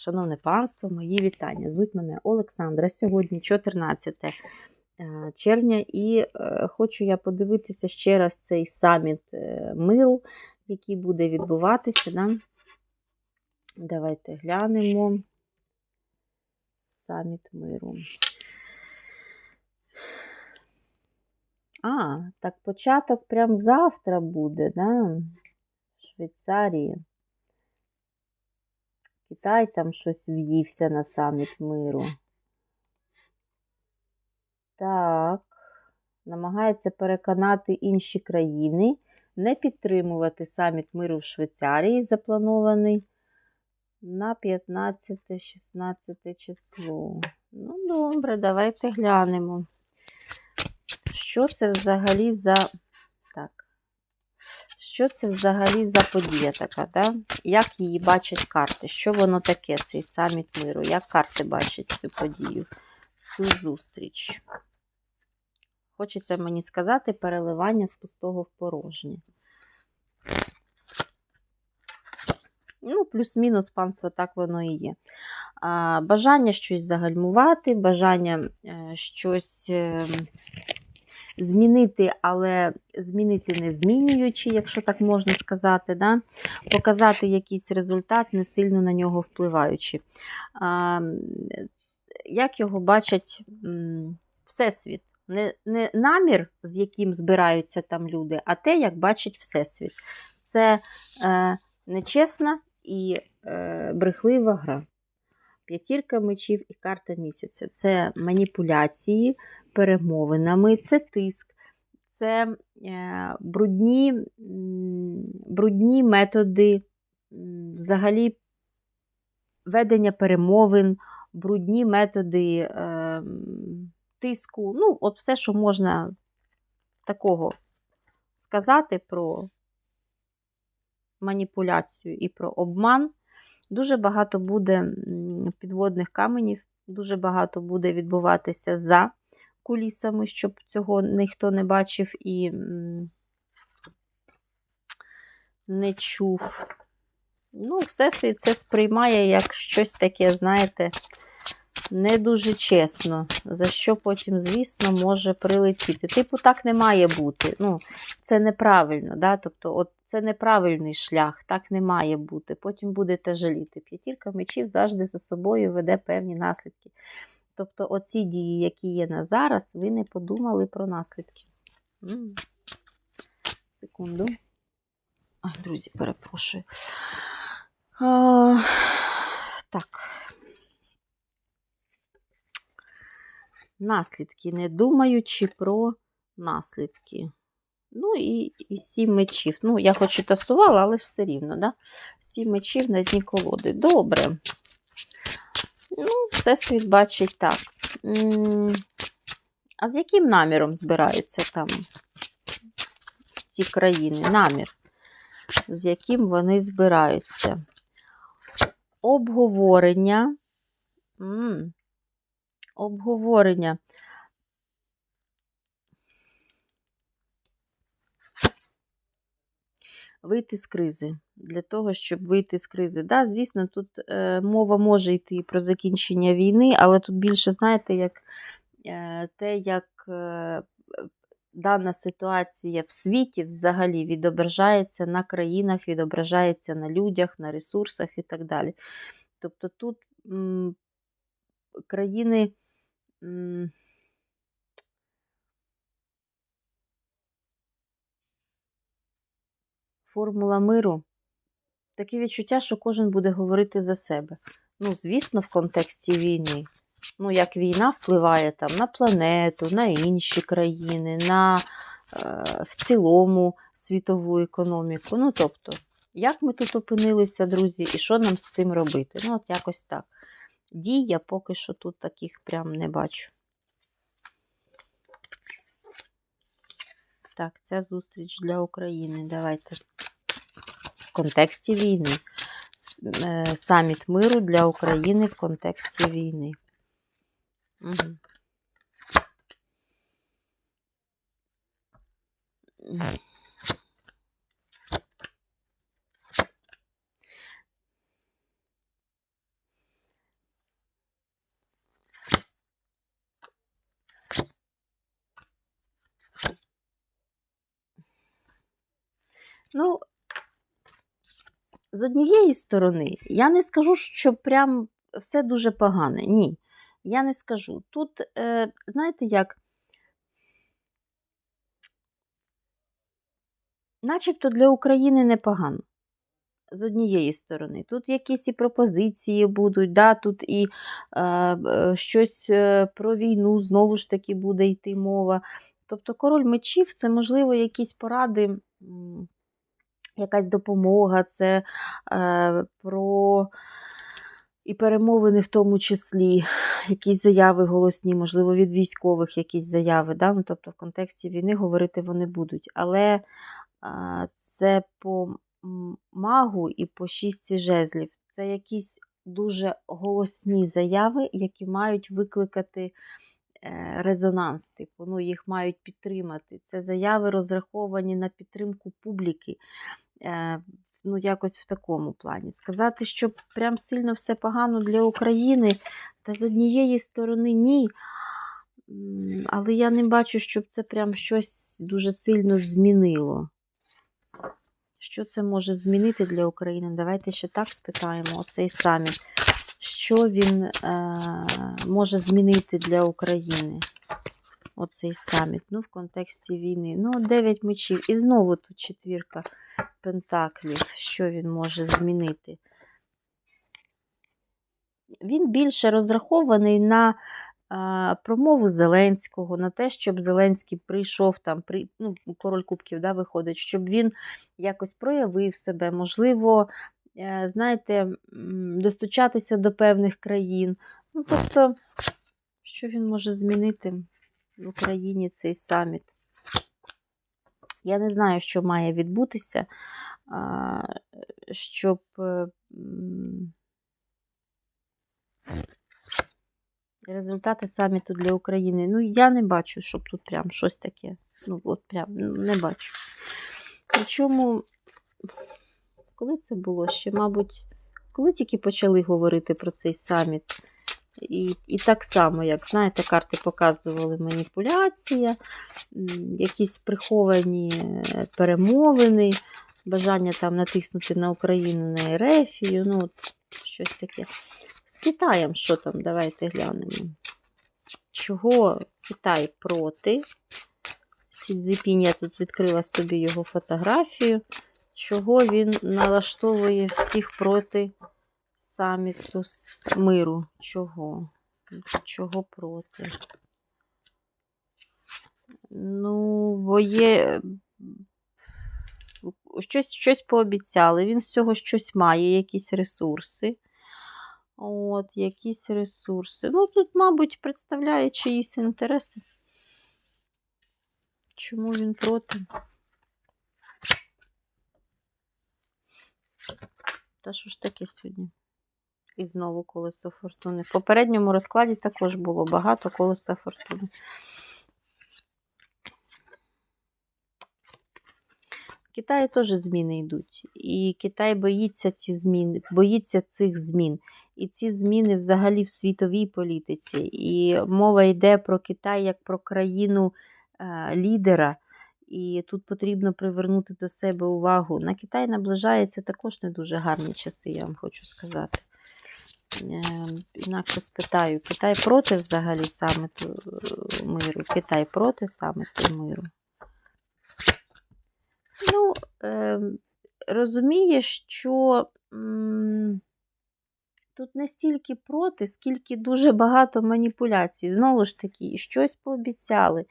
Шановне панство, мої вітання. Звуть мене Олександра. Сьогодні 14 е, червня, і е, хочу я подивитися ще раз цей саміт е, миру, який буде відбуватися. Да? Давайте глянемо. Саміт миру. А, так початок прям завтра буде, да? В Швейцарії. Китай там щось в'ївся на саміт миру. Так, намагається переконати інші країни не підтримувати саміт миру в Швейцарії, запланований на 15-16 число. Ну, добре, давайте глянемо. Що це взагалі за. Так. Що це взагалі за подія така, да? Як її бачать карти? Що воно таке, цей саміт миру? Як карти бачать цю подію, цю зустріч? Хочеться мені сказати переливання з пустого в порожнє. Ну, плюс-мінус панство, так воно і є. А, Бажання щось загальмувати, бажання е, щось. Змінити, але змінити не змінюючи, якщо так можна сказати, да? показати якийсь результат, не сильно на нього впливаючи. А, Як його бачать Всесвіт? Не, не намір, з яким збираються там люди, а те, як бачить Всесвіт. Це е, нечесна і е, брехлива гра. П'ятірка мечів і карта місяця це маніпуляції, перемовинами, це тиск, це е, брудні, брудні методи взагалі ведення перемовин, брудні методи е, тиску. Ну, от все, що можна такого сказати про маніпуляцію і про обман. Дуже багато буде підводних каменів, дуже багато буде відбуватися за кулісами, щоб цього ніхто не бачив і не чув. Ну, все це сприймає як щось таке, знаєте, не дуже чесно, за що потім, звісно, може прилетіти. Типу, так не має бути. Ну, Це неправильно. да? Тобто, от це неправильний шлях, так не має бути. Потім будете жаліти. П'ятірка мечів завжди за собою веде певні наслідки. Тобто, оці дії, які є на зараз, ви не подумали про наслідки. Секунду. Ой, друзі, перепрошую. А, Так. Наслідки, не думаючи про наслідки. Ну і і сім мечів. Ну, я хоч і тасувала, але все рівно, да? Сім мечів на дні колоди. Добре. Ну, все світ бачить так. А з яким наміром збираються там ці країни? Намір, з яким вони збираються? Обговорення. М -м. Обговорення. Вийти з кризи. Для того, щоб вийти з кризи. Да, Звісно, тут е, мова може йти про закінчення війни, але тут більше, знаєте, як е, те, як е, дана ситуація в світі взагалі відображається на країнах, відображається на людях, на ресурсах і так далі. Тобто тут м, країни. М, Формула миру. Таке відчуття, що кожен буде говорити за себе. Ну, звісно, в контексті війни. Ну, як війна впливає там на планету, на інші країни, на е, в цілому світову економіку. Ну, тобто, як ми тут опинилися, друзі, і що нам з цим робити? Ну, от якось так. Дій я поки що тут таких прям не бачу. Так, ця зустріч для України. Давайте контексті війни. Е, саміт миру для України в контексті війни. Угу. З однієї сторони, я не скажу, що прям все дуже погане. Ні, я не скажу. Тут, е, знаєте як, начебто для України непогано. З однієї сторони. Тут якісь і пропозиції будуть, да, тут і е, щось е, про війну знову ж таки буде йти мова. Тобто король мечів це, можливо, якісь поради, якась допомога, це е, про і перемовини в тому числі, якісь заяви голосні, можливо, від військових якісь заяви. Да? Ну, тобто в контексті війни говорити вони будуть. Але а, це по магу і по шістці жезлів. Це якісь дуже голосні заяви, які мають викликати е, резонанс, типу, ну, їх мають підтримати. Це заяви розраховані на підтримку публіки. Е, Ну, якось в такому плані. Сказати, що прям сильно все погано для України, та з однієї сторони ні. Але я не бачу, щоб це прям щось дуже сильно змінило. Що це може змінити для України? Давайте ще так спитаємо оцей саміт. Що він е, може змінити для України? Оцей саміт. Ну, в контексті війни. Ну, 9 мечів. І знову тут четвірка пентаклів. Що він може змінити? Він більше розрахований на промову Зеленського, на те, щоб Зеленський прийшов там, при, ну, король Кубків да, виходить, щоб він якось проявив себе, можливо, е, знаєте, достучатися до певних країн. Ну, тобто, що він може змінити в Україні цей саміт? Я не знаю, що має відбутися, щоб. е, Результати саміту для України. Ну, я не бачу, щоб тут прям щось таке. Ну, от прям ну, не бачу. Причому, коли це було ще, мабуть, коли тільки почали говорити про цей саміт. І, і так само, як, знаєте, карти показували маніпуляція, якісь приховані е, перемовини, бажання там натиснути на Україну, на Ерефію, ну, от щось таке. З Китаєм що там? Давайте глянемо. Чого Китай проти? Сі Цзіпінь, я тут відкрила собі його фотографію. Чого він налаштовує всіх проти саміту миру? Чого? Чого проти? Ну, бо є. Щось, щось пообіцяли. Він з цього щось має, якісь ресурси. От, якісь ресурси. Ну, тут, мабуть, представляє чиїсь інтереси. Чому він проти? Та що ж таке сьогодні? І знову колесо фортуни. В попередньому розкладі також було багато колеса фортуни. В Китаї теж зміни йдуть. І Китай боїться ці зміни, боїться цих змін. І ці зміни взагалі в світовій політиці. І мова йде про Китай як про країну е, лідера. І тут потрібно привернути до себе увагу. На Китай наближається також не дуже гарні часи, я вам хочу сказати. Е, Інакше спитаю, Китай проти взагалі саміту е, миру? Китай проти саміту миру? Ну, е, розуміє, що тут не стільки проти, скільки дуже багато маніпуляцій. Знову ж таки, щось пообіцяли,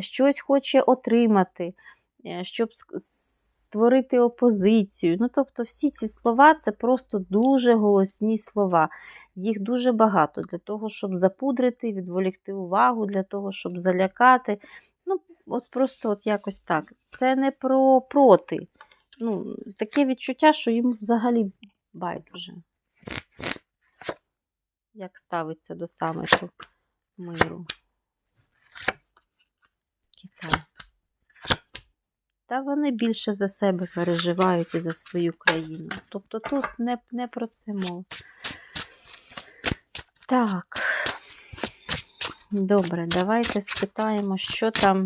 щось хоче отримати, щоб створити опозицію. Ну, тобто, всі ці слова це просто дуже голосні слова. Їх дуже багато для того, щоб запудрити, відволікти увагу, для того, щоб залякати. Ну, от просто от якось так. Це не про проти. Ну, таке відчуття, що їм взагалі байдуже. Як ставиться до саміту миру. Китай. Та вони більше за себе переживають і за свою країну. Тобто тут не, не про це мова. Так. Добре, давайте спитаємо, що там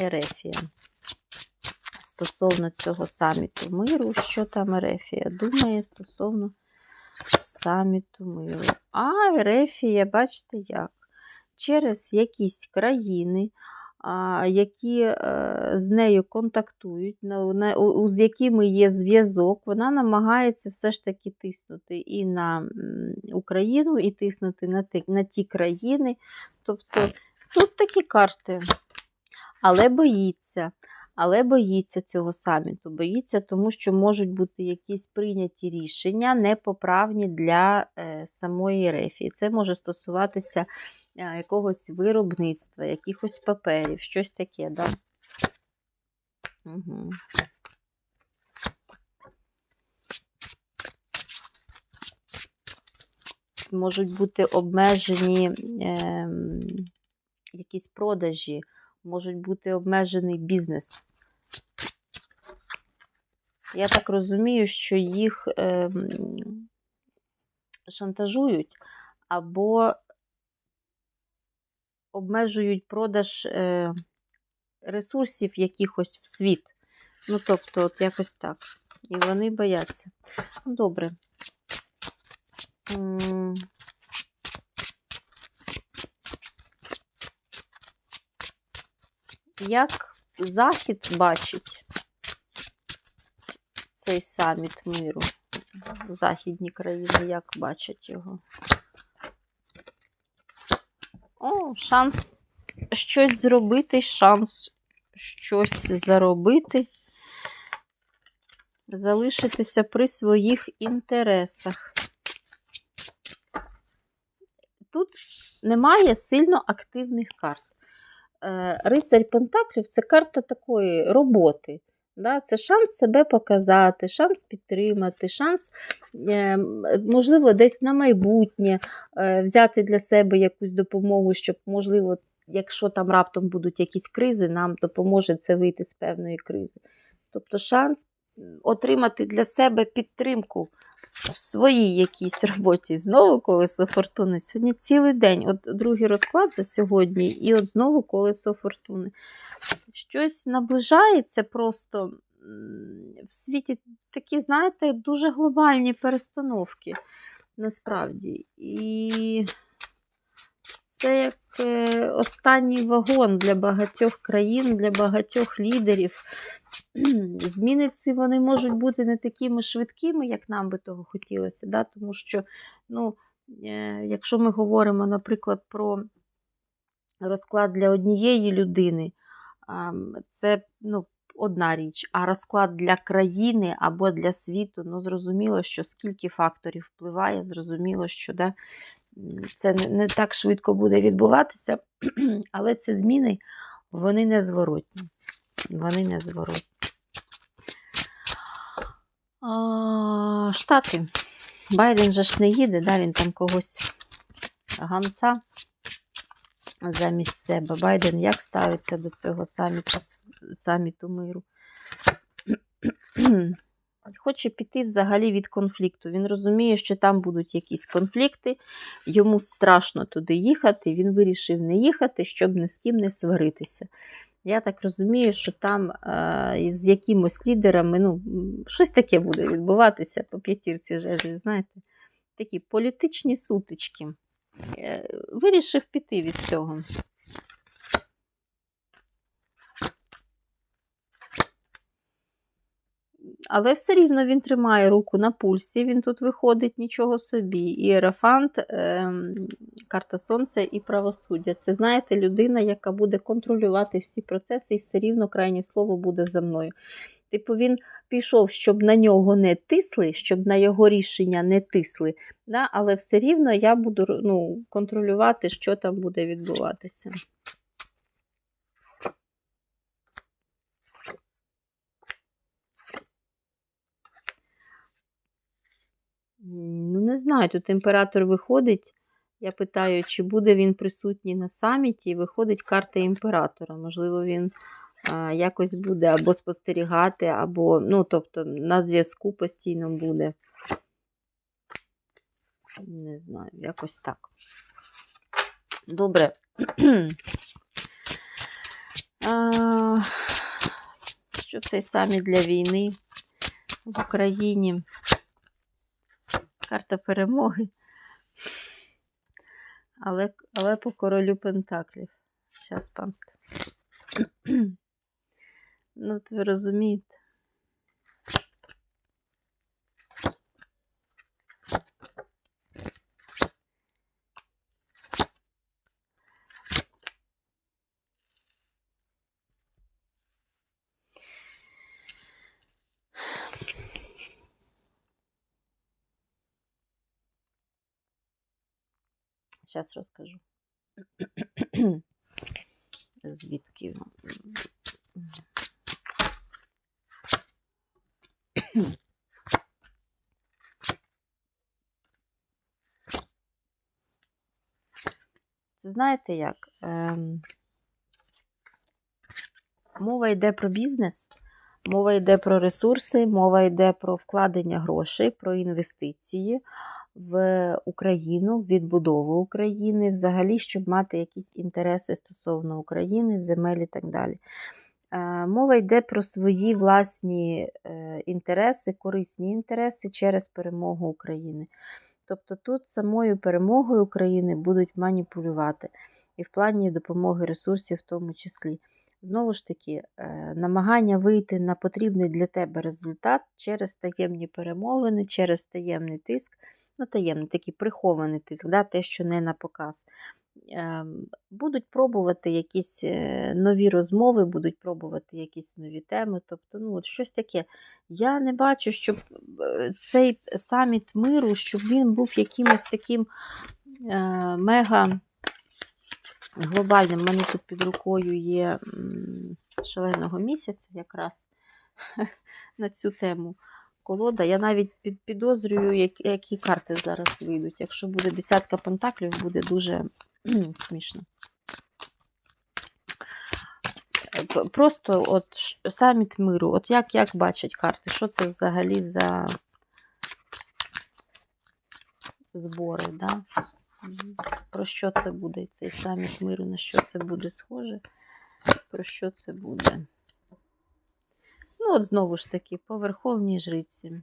Ерефія стосовно цього саміту миру. Що там Ерефія думає стосовно саміту миру? А Ерефія, бачите як? Через якісь країни, які е, з нею контактують, з якими є зв'язок, вона намагається все ж таки тиснути і на Україну, і тиснути на ті, на ті країни. Тобто тут такі карти. Але боїться. Але боїться цього саміту. Боїться, тому що можуть бути якісь прийняті рішення непоправні для е, самої Рефії. Це може стосуватися якогось виробництва, якихось паперів, щось таке, да? Угу. Можуть бути обмежені ем, якісь продажі, можуть бути обмежений бізнес. Я так розумію, що їх ем, шантажують або обмежують продаж е, ресурсів якихось в світ. Ну, тобто, от якось так. І вони бояться. Ну, Добре. Як Захід бачить цей саміт миру? Західні країни як бачать його? О, шанс щось зробити, шанс щось заробити, залишитися при своїх інтересах. Тут немає сильно активних карт. Е, Рицарь Пентаклів це карта такої роботи. Да? Це шанс себе показати, шанс підтримати, шанс, е, можливо, десь на майбутнє е, взяти для себе якусь допомогу, щоб, можливо, якщо там раптом будуть якісь кризи, нам допоможе це вийти з певної кризи. Тобто шанс отримати для себе підтримку в своїй якійсь роботі. Знову колесо фортуни. Сьогодні цілий день. От другий розклад за сьогодні, і от знову колесо фортуни. Щось наближається просто в світі такі, знаєте, дуже глобальні перестановки насправді. І це як е, останній вагон для багатьох країн, для багатьох лідерів. Зміни ці вони можуть бути не такими швидкими, як нам би того хотілося. Да? Тому що, ну, е, якщо ми говоримо, наприклад, про розклад для однієї людини, це ну, одна річ, а розклад для країни або для світу, ну, зрозуміло, що скільки факторів впливає, зрозуміло, що да, це не, не так швидко буде відбуватися, але ці зміни вони незворотні. Вони незворотні. А, Штати. Байден же ж не їде, да, він там когось ганца замість себе. Байден як ставиться до цього саміту, саміту миру? Хоче піти взагалі від конфлікту. Він розуміє, що там будуть якісь конфлікти, йому страшно туди їхати. Він вирішив не їхати, щоб ні з ким не сваритися. Я так розумію, що там е, з якимось лідерами ну, щось таке буде відбуватися по п'ятірці жезлів, знаєте, такі політичні сутички. Е, вирішив піти від цього. Але все рівно він тримає руку на пульсі, він тут виходить нічого собі. І Ерафант, ем, карта Сонця і правосуддя. Це, знаєте, людина, яка буде контролювати всі процеси, і все рівно крайнє слово буде за мною. Типу, він пішов, щоб на нього не тисли, щоб на його рішення не тисли. Да? Але все рівно я буду ну, контролювати, що там буде відбуватися. Ну, не знаю, тут імператор виходить. Я питаю, чи буде він присутній на саміті, і виходить карта імператора. Можливо, він а, якось буде або спостерігати, або, ну, тобто, на зв'язку постійно буде. Не знаю, якось так. Добре. А, що цей саміт для війни в Україні. Карта перемоги. Але, але по королю Пентаклів. Зараз панство. ну, от ви розумієте. Зараз розкажу. Звідки? Це знаєте як? Ем... Мова йде про бізнес, мова йде про ресурси, мова йде про вкладення грошей, про інвестиції в Україну, в відбудову України, взагалі, щоб мати якісь інтереси стосовно України, земель і так далі. Е, Мова йде про свої власні е, інтереси, корисні інтереси через перемогу України. Тобто тут самою перемогою України будуть маніпулювати і в плані допомоги ресурсів, в тому числі. Знову ж таки, е, намагання вийти на потрібний для тебе результат через таємні перемовини, через таємний тиск, ну, таємний такий прихований тиск, да, те, що не на показ. Ем, Будуть пробувати якісь е, нові розмови, будуть пробувати якісь нові теми. Тобто, ну, от щось таке. Я не бачу, щоб е, цей саміт миру, щоб він був якимось таким е, мега глобальним. У мене тут під рукою є шаленого місяця якраз на цю тему колода. Я навіть під, підозрюю, як, які карти зараз вийдуть. Якщо буде десятка пентаклів, буде дуже смішно. Просто от саміт миру, от як, як бачать карти, що це взагалі за збори, да? Про що це буде цей саміт миру, на що це буде схоже? Про що це буде? От знову ж таки, по верховній жриці.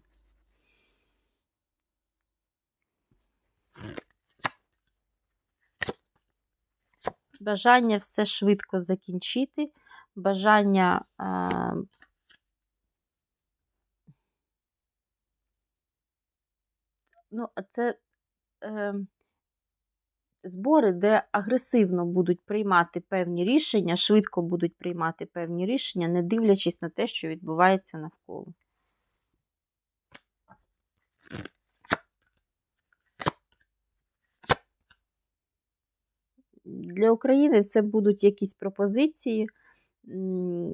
Бажання все швидко закінчити, бажання а, ну, а це е, збори, де агресивно будуть приймати певні рішення, швидко будуть приймати певні рішення, не дивлячись на те, що відбувається навколо. Для України це будуть якісь пропозиції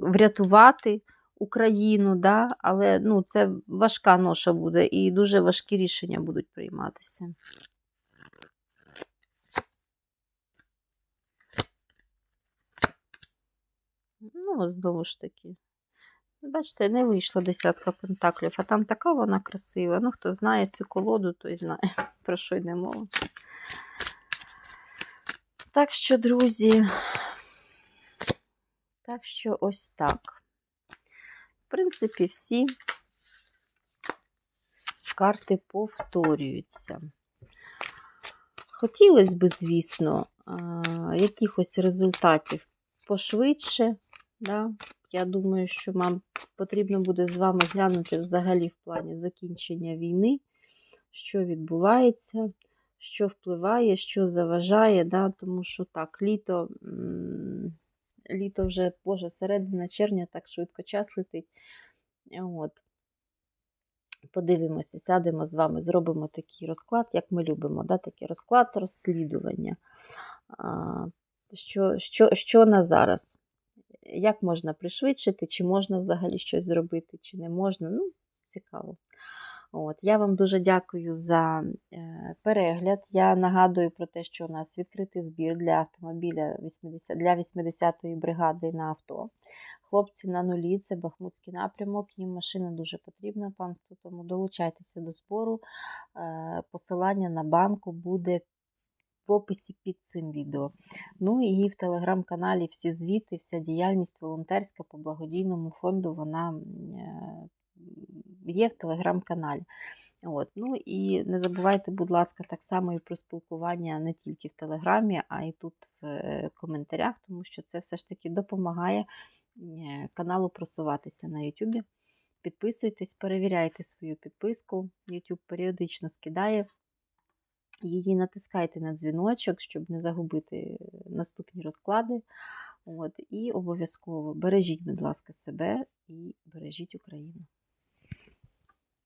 врятувати Україну, да? але ну, це важка ноша буде і дуже важкі рішення будуть прийматися. Ну, знову ж таки. Бачите, не вийшла десятка пентаклів, а там така вона красива. Ну, хто знає цю колоду, той знає, про що йде мова. Так що, друзі, так що ось так. В принципі, всі карти повторюються. Хотілося б, звісно, якихось результатів пошвидше. Да? Я думаю, що вам потрібно буде з вами глянути взагалі в плані закінчення війни, що відбувається, що впливає, що заважає, да? тому що так, літо, літо вже, боже, середина червня, так швидко час летить. От. Подивимося, сядемо з вами, зробимо такий розклад, як ми любимо, да? такий розклад розслідування. Що, що, що на зараз? Як можна пришвидшити, чи можна взагалі щось зробити, чи не можна. Ну, цікаво. От, Я вам дуже дякую за е, перегляд. Я нагадую про те, що у нас відкритий збір для автомобіля 80, для 80-ї бригади на авто. Хлопці на нулі, це Бахмутський напрямок, їм машина дуже потрібна, панству, тому долучайтеся до збору. Е, посилання на банку буде в описі під цим відео. Ну і в телеграм-каналі всі звіти, вся діяльність волонтерська по благодійному фонду, вона е, є в телеграм-каналі. От. Ну і не забувайте, будь ласка, так само і про спілкування не тільки в Телеграмі, а й тут в е, коментарях, тому що це все ж таки допомагає е, каналу просуватися на YouTube. Підписуйтесь, перевіряйте свою підписку. YouTube періодично скидає. Її натискайте на дзвіночок, щоб не загубити наступні розклади. От, І обов'язково бережіть, будь ласка, себе і бережіть Україну.